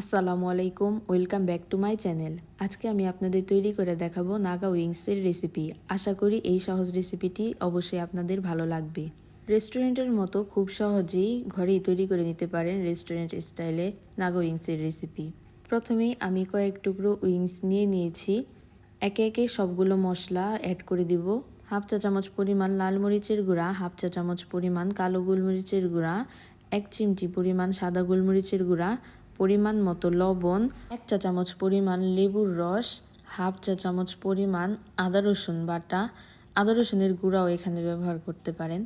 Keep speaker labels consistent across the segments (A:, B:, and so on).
A: আসসালামু আলাইকুম, welcome back to my channel. আজকে আমি আপনাদের তৈরি করে দেখাবো নাগা উইংসের রেসিপি। আশা করি এই সহজ রেসিপিটি অবশ্যই আপনাদের ভালো লাগবে। রেস্টুরেন্টের মতো খুব সহজেই ঘরেই তৈরি করে নিতে পারেন রেস্টুরেন্ট স্টাইলে নাগা উইংসের রেসিপি। প্রথমেই আমি কয়েক টুকরো উইংস নিয়ে নিয়েছি। একে একে সবগুলো মশলা অ্যাড করে দিব। হাফ চা চামচ পরিমাণ লাল মরিচের গুঁড়া, হাফ চা চামচ পরিমাণ কালো গোলমরিচের গুঁড়া, এক চিমটি পরিমাণ সাদা গোলমরিচের গুঁড়া পরিমাণ মতো লবণ, এক চা চামচ পরিমাণ লেবুর রস, হাফ চা চামচ পরিমাণ আদা রসুন বাটা। আদা রসুনের গুঁড়াও এখানে ব্যবহার করতে পারেন।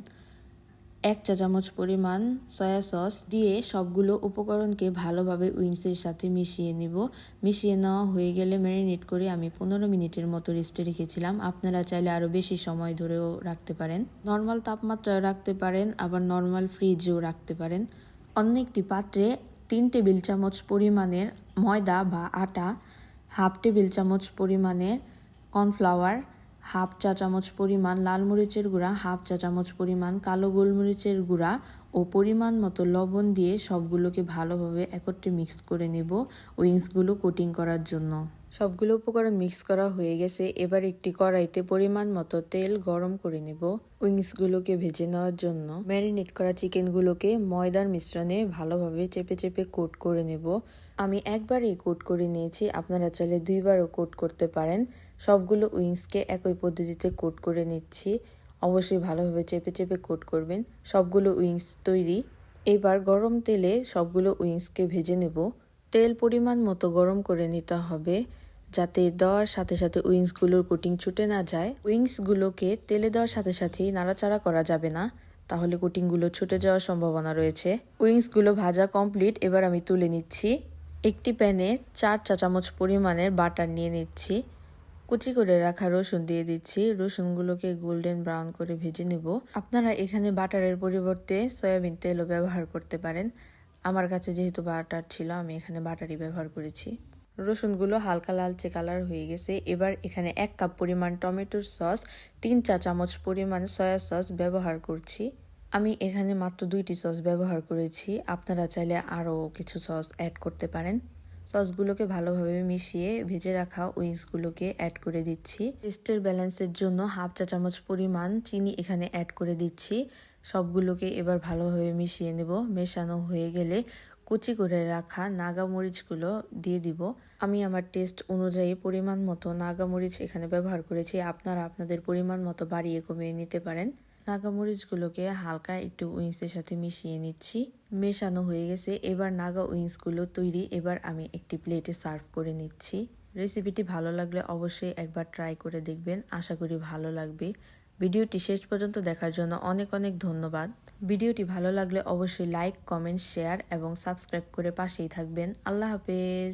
A: এক চা চামচ পরিমাণ সয়া সস দিয়ে সবগুলো উপকরণকে ভালোভাবে উইংসের সাথে মিশিয়ে নিব। মিশিয়ে নেওয়া হয়ে গেলে ম্যারিনেট করে আমি পনেরো মিনিটের মতো রেস্টে রেখেছিলাম। আপনারা চাইলে আরও বেশি সময় ধরেও রাখতে পারেন। নর্মাল তাপমাত্রায় রাখতে পারেন, আবার নর্মাল ফ্রিজেও রাখতে পারেন। অন্য একটি পাত্রে তিন টেবিল চামচ পরিমাণের ময়দা বা আটা, হাফ টেবিল চামচ পরিমাণের কর্নফ্লাওয়ার, হাফ চা চামচ পরিমাণ লাল মরিচের গুঁড়া, হাফ চা চামচ পরিমাণ কালো গোলমরিচের গুঁড়া ও পরিমাণ মতো লবণ দিয়ে সবগুলোকে ভালোভাবে একত্রে মিক্স করে নেব উইংসগুলো কোটিং করার জন্য। সবগুলো উপকরণ মিক্স করা হয়ে গেছে, এবার একটি কড়াইতে পরিমাণ মতো তেল গরম করে নেব উইংসগুলোকে ভেজে নেওয়ার জন্য। ম্যারিনেট করা চিকেনগুলোকে ময়দার মিশ্রণে ভালোভাবে চেপে চেপে কোট করে নেব। আমি একবারই কোট করে নিয়েছি, আপনারা চাইলে দুইবারও কোট করতে পারেন। সবগুলো উইংসকে একই পদ্ধতিতে কোট করে নিচ্ছি। অবশ্যই ভালোভাবে চেপে চেপে কোট করবেন। সবগুলো উইংস তৈরি। এবার গরম তেলে সবগুলো উইংসকে ভেজে নেব। তেল পরিমাণ মতো গরম করে নিতে হবে যাতে দেওয়ার সাথে সাথে উইংসগুলোর কোটিং ছুটে না যায়। উইংসগুলোকে তেলে দেওয়ার সাথে সাথেই নাড়াচাড়া করা যাবে না, তাহলে কোটিংগুলো ছুটে যাওয়ার সম্ভাবনা রয়েছে। উইংসগুলো ভাজা কমপ্লিট, এবার আমি তুলে নিচ্ছি। একটি প্যানে চার চা চামচ পরিমাণের বাটার নিয়ে নিচ্ছি। কুচি করে রাখা রসুন দিয়ে দিচ্ছি। রসুনগুলোকে গোল্ডেন ব্রাউন করে ভেজে নেব। আপনারা এখানে বাটারের পরিবর্তে সয়াবিন তেলও ব্যবহার করতে পারেন। আমার কাছে যেহেতু বাটার ছিল, আমি এখানে বাটারই ব্যবহার করেছি। রসুনগুলো হালকা লালচে কালার হয়ে গেছে। এবার এখানে এক কাপ পরিমাণ টমেটোর সস, তিন চা চামচ পরিমাণ সয়া সস ব্যবহার করছি। আমি এখানে মাত্র দুইটি সস ব্যবহার করেছি। আপনারা চাইলে আরও কিছু সস অ্যাড করতে পারেন। সসগুলোকে ভালোভাবে মিশিয়ে ভেজে রাখা উইংসগুলোকে অ্যাড করে দিচ্ছি। টেস্টের ব্যালেন্সের জন্য হাফ চা চামচ পরিমাণ চিনি এখানে অ্যাড করে দিচ্ছি। সবগুলোকে এবার ভালোভাবে মিশিয়ে নেব। মেশানো হয়ে গেলে কুচি করে রাখা নাগা মরিচগুলো দিয়ে দিব। আমি আমার টেস্ট অনুযায়ী পরিমাণ মতো নাগা মরিচ এখানে ব্যবহার করেছি। আপনারা আপনাদের পরিমাণ মতো বাড়িয়ে কমিয়ে নিতে পারেন। নাগামরিচগুলোকে হালকা একটু উইংসের সাথে মিশিয়ে নিচ্ছি। মেশানো হয়ে গেছে। এবার নাগা উইংসগুলো তৈরি। এবার আমি একটি প্লেটে সার্ভ করে নিচ্ছি। রেসিপিটি ভালো লাগলে অবশ্যই একবার ট্রাই করে দেখবেন। আশা করি ভালো লাগবে। ভিডিওটি শেষ পর্যন্ত দেখার জন্য অনেক অনেক ধন্যবাদ। ভিডিওটি ভালো লাগলে অবশ্যই লাইক, কমেন্ট, শেয়ার এবং সাবস্ক্রাইব করে পাশেই থাকবেন। আল্লাহ হাফেজ।